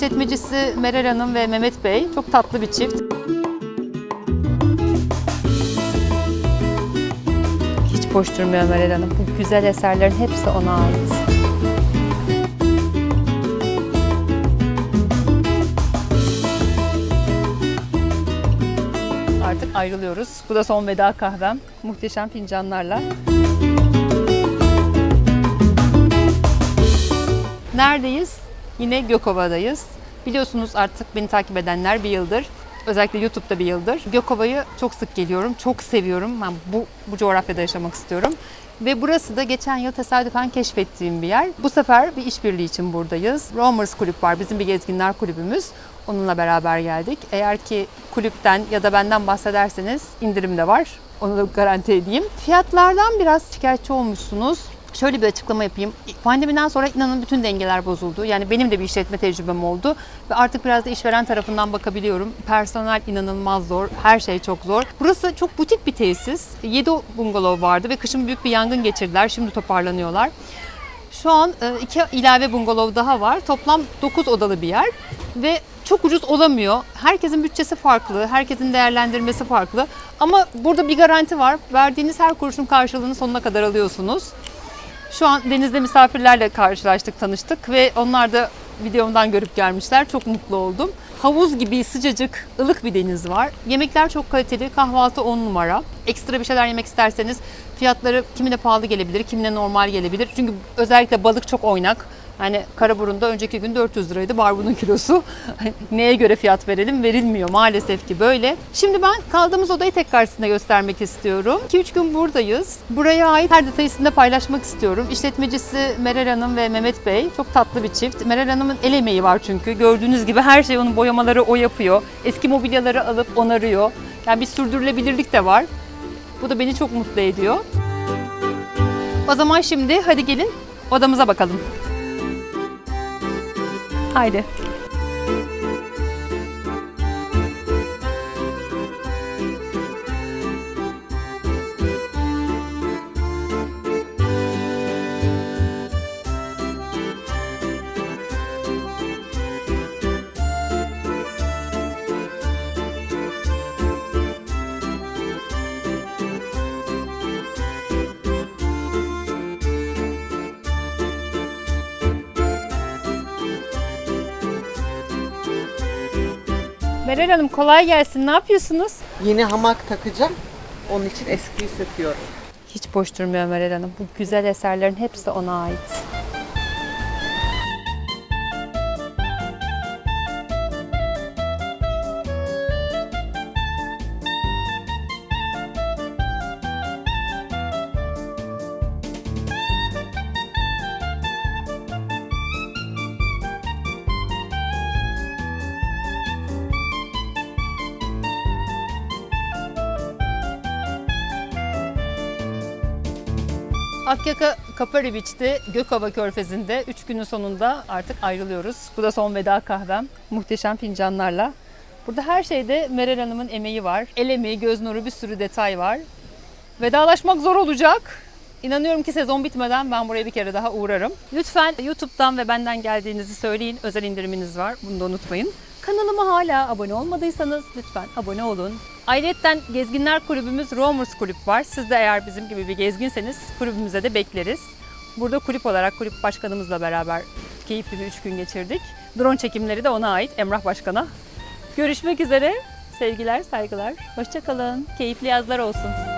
İşletmecisi Meral Hanım ve Mehmet Bey. Çok tatlı bir çift. Hiç boş durmuyor Meral Hanım. Bu güzel eserlerin hepsi ona ait. Artık ayrılıyoruz. Bu da son veda kahvem. Muhteşem fincanlarla. Neredeyiz? Yine Gökova'dayız. Biliyorsunuz artık beni takip edenler bir yıldır. Özellikle YouTube'da bir yıldır. Gökova'yı çok sık geliyorum. Çok seviyorum. Ben bu, bu coğrafyada yaşamak istiyorum. Ve burası da geçen yıl tesadüfen keşfettiğim bir yer. Bu sefer bir işbirliği için buradayız. Roamers Kulüp var. Bizim bir gezginler kulübümüz. Onunla beraber geldik. Eğer ki kulüpten ya da benden bahsederseniz indirim de var. Onu da garanti edeyim. Fiyatlardan biraz şikayetçi olmuşsunuz. Şöyle bir açıklama yapayım. Pandemiden sonra inanın bütün dengeler bozuldu. Yani benim de bir işletme tecrübem oldu. Ve artık biraz da işveren tarafından bakabiliyorum. Personel inanılmaz zor. Her şey çok zor. Burası çok butik bir tesis. 7 bungalov vardı ve kışın büyük bir yangın geçirdiler. Şimdi toparlanıyorlar. Şu an e, iki ilave bungalov daha var. Toplam 9 odalı bir yer ve çok ucuz olamıyor. Herkesin bütçesi farklı, herkesin değerlendirmesi farklı. Ama burada bir garanti var. Verdiğiniz her kuruşun karşılığını sonuna kadar alıyorsunuz. Şu an denizde misafirlerle karşılaştık, tanıştık ve onlar da videomdan görüp gelmişler. Çok mutlu oldum. Havuz gibi sıcacık, ılık bir deniz var. Yemekler çok kaliteli, kahvaltı 10 numara. Ekstra bir şeyler yemek isterseniz fiyatları kimine pahalı gelebilir, kimine normal gelebilir. Çünkü özellikle balık çok oynak. Yani Karaburun'da önceki gün 400 liraydı barbunun kilosu. Neye göre fiyat verelim? Verilmiyor maalesef ki böyle. Şimdi ben kaldığımız odayı tekrar size göstermek istiyorum. 2-3 gün buradayız. Buraya ait her detayı sizinle paylaşmak istiyorum. İşletmecisi Meral Hanım ve Mehmet Bey. Çok tatlı bir çift. Meral Hanım'ın el emeği var çünkü. Gördüğünüz gibi her şey onun boyamaları o yapıyor. Eski mobilyaları alıp onarıyor. Yani bir sürdürülebilirlik de var. Bu da beni çok mutlu ediyor. O zaman şimdi hadi gelin odamıza bakalım. Haydi. Meral Hanım kolay gelsin. Ne yapıyorsunuz? Yeni hamak takacağım. Onun için eskiyi söküyorum. Hiç boş durmuyor Meral Hanım. Bu güzel eserlerin hepsi ona ait. Akyaka Kapari Beach'te Gökova Körfezi'nde 3 günün sonunda artık ayrılıyoruz. Bu da son veda kahvem. Muhteşem fincanlarla. Burada her şeyde Meral Hanım'ın emeği var. El emeği, göz nuru bir sürü detay var. Vedalaşmak zor olacak. İnanıyorum ki sezon bitmeden ben buraya bir kere daha uğrarım. Lütfen YouTube'dan ve benden geldiğinizi söyleyin. Özel indiriminiz var. Bunu da unutmayın. Kanalıma hala abone olmadıysanız lütfen abone olun. Ayrıca Gezginler Kulübümüz Roamers Kulüp var. Siz de eğer bizim gibi bir gezginseniz kulübümüze de bekleriz. Burada kulüp olarak kulüp başkanımızla beraber keyifli bir üç gün geçirdik. Drone çekimleri de ona ait Emrah Başkan'a. Görüşmek üzere. Sevgiler, saygılar. Hoşçakalın. Keyifli yazlar olsun.